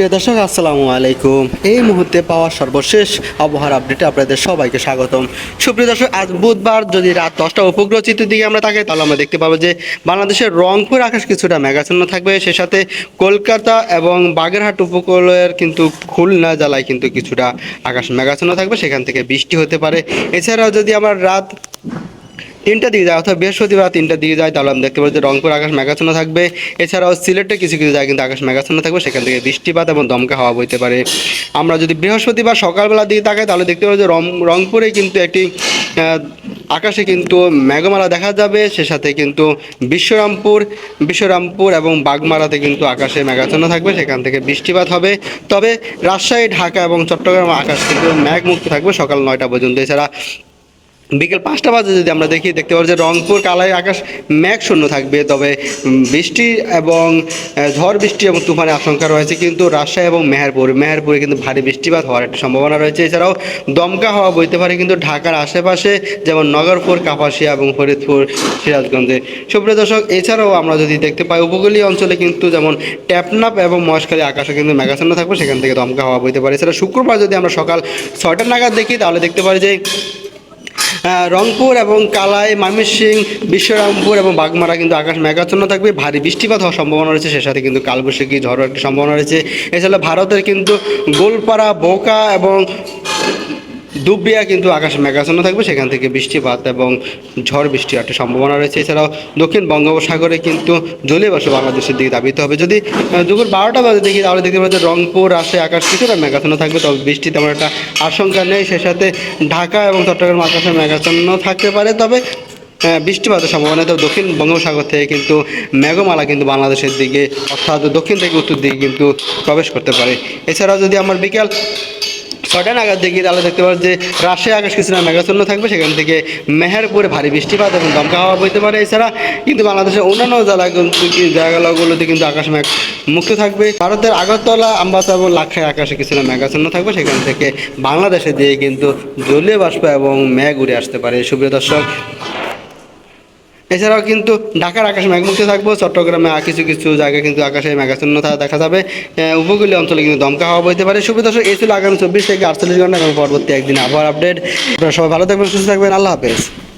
প্রিয় দর্শক, আসসালামু আলাইকুম। এই মুহূর্তে পাওয়া সর্বশেষ আবহাওয়ার আপডেটে আপনাদের সবাইকে স্বাগতম। সুপ্রিয় দর্শক, আজ বুধবার, যদি রাত দশটা উপগ্রহ চিত্রের দিকে আমরা তাকাই, তাহলে আমরা দেখতে পাবো যে বাংলাদেশের রংপুর আকাশ কিছুটা মেঘাচ্ছন্ন থাকবে। সে সাথে কলকাতা এবং বাগেরহাট উপকূলের কিন্তু খুলনা জেলায় কিন্তু কিছুটা আকাশ মেঘাচ্ছন্ন থাকবে। সেখান থেকে বৃষ্টি হতে পারে। এছাড়াও যদি আমার রাত তিনটা দিকে যায়, অর্থাৎ বৃহস্পতিবার তিনটা দিকে যায়, তাহলে আমি দেখতে পাচ্ছি যে রংপুর আকাশ মেঘাচ্ছন্ন থাকবে। এছাড়াও সিলেটে কিছু কিছু জায়গায় কিন্তু আকাশ মেঘাচ্ছন্ন থাকবে, সেখান থেকে বৃষ্টিপাত এবং দমকা হাওয়া বইতে পারে। আমরা যদি বৃহস্পতিবার সকালবেলার দিকে তাকাই, তাহলে দেখতে পাবো যে রংপুরে কিন্তু একটি আকাশে কিন্তু মেঘমালা দেখা যাবে, সে সাথে কিন্তু বিশ্বরামপুর বিশ্বরামপুর এবং বাগমারাতে কিন্তু আকাশে মেঘাচ্ছন্ন থাকবে, সেখান থেকে বৃষ্টিপাত হবে। তবে রাজশাহী, ঢাকা এবং চট্টগ্রাম আকাশ কিন্তু মেঘমুক্ত থাকবে সকাল নয়টা পর্যন্ত। এছাড়া বিকেল পাঁচটা বাজে যদি আমরা দেখি, দেখতে পাবো যে রংপুর কালাই আকাশ মেঘ শূন্য থাকবে, তবে বৃষ্টি এবং ঝড়, বৃষ্টি এবং তুফানের আশঙ্কা রয়েছে, কিন্তু রাজশাহী এবং মেহেরপুর, মেহেরপুরে কিন্তু ভারী বৃষ্টিপাত হওয়ার একটা সম্ভাবনা রয়েছে। এছাড়াও দমকা হওয়া বইতে পারে, কিন্তু ঢাকার আশেপাশে যেমন নগরপুর, কাপাসিয়া এবং ফরিদপুর, সিরাজগঞ্জে। সুপ্রিয় দর্শক, এছাড়াও আমরা যদি দেখতে পাই, উপকূলীয় অঞ্চলে কিন্তু যেমন ট্যাপনাপ এবং মহেশখালী আকাশে কিন্তু মেঘাচ্ছন্ন থাকবে, সেখান থেকে দমকা হওয়া বইতে পারে। এছাড়া শুক্রবার যদি আমরা সকাল ছয়টা নাগাদ দেখি, তাহলে দেখতে পারি যে রংপুর এবং কালাই, ময়মনসিং, বিশ্বরামপুর এবং বাগমারা কিন্তু আকাশ মেঘাচ্ছন্ন থাকবে। ভারী বৃষ্টিপাত হওয়ার সম্ভাবনা রয়েছে সে সাথে কিন্তু কালবৈশাখী ঝড়ের সম্ভাবনা রয়েছে। এছাড়া ভারতের কিন্তু গোলপাড়া, বোকা এবং দুবরিয়া কিন্তু আকাশ মেঘাচ্ছন্ন থাকবে, সেখান থেকে বৃষ্টিপাত এবং ঝড় বৃষ্টির একটা সম্ভাবনা রয়েছে। এছাড়াও দক্ষিণ বঙ্গোপসাগরে কিন্তু জলীয় বাংলাদেশের দিকে দাবিত হবে। যদি দুপুর বারোটা বাজে দেখি, তাহলে দেখতে পাচ্ছি রংপুর, রাজশাহী আকাশ কিছুটা মেঘাচ্ছন্ন থাকবে, তবে বৃষ্টি তেমন একটা আশঙ্কা নেই। সে সাথে ঢাকা এবং চট্টগ্রাম আকাশে মেঘাচ্ছন্ন থাকতে পারে, তবে বৃষ্টিপাতের সম্ভাবনা তো দক্ষিণ বঙ্গোপসাগর থেকে কিন্তু মেঘমালা কিন্তু বাংলাদেশের দিকে, অর্থাৎ দক্ষিণ থেকে উত্তর দিকে কিন্তু প্রবেশ করতে পারে। এছাড়াও যদি আমার বিকেল ছয়টা নাগাদ দেখি তাহলে দেখতে পাচ্ছি যে রাজশাহী আকাশ কিছুটা মেঘাচ্ছন্ন থাকবে, সেখান থেকে মেহেরপুরে ভারী বৃষ্টিপাত এবং দমকা হওয়া বইতে পারে। এছাড়া কিন্তু বাংলাদেশের অন্যান্য জেলা জায়গাগুলোতে কিন্তু আকাশ মেঘ মুক্ত থাকবে। ভারতের আগরতলা আম্বাসা এবং লাক্ষায় আকাশে কিছুটা মেঘাচ্ছন্ন থাকবে, সেখান থেকে বাংলাদেশে দিয়ে কিন্তু জলীয় বাষ্প এবং মেঘ উড়ে আসতে পারে। সুপ্রিয় দর্শক এছাড়াও কিন্তু ঢাকার আকাশে মেঘমুক্ত থাকব, চট্টগ্রামে কিছু কিছু জায়গায় কিন্তু আকাশে মেঘাচ্ছন্ন থা- দেখা যাবে। উপকূলীয় অঞ্চলে কিন্তু দমকা হওয়া বইতে পারে। সুবিধা এই ছিল আগামী চব্বিশ থেকে আটচল্লিশ ঘণ্টা এবং পরবর্তী একদিন আবহাওয়ার আপডেট। আপনারা সবাই ভালো থাকবেন, সুস্থ থাকবেন। আল্লাহ হাফেজ।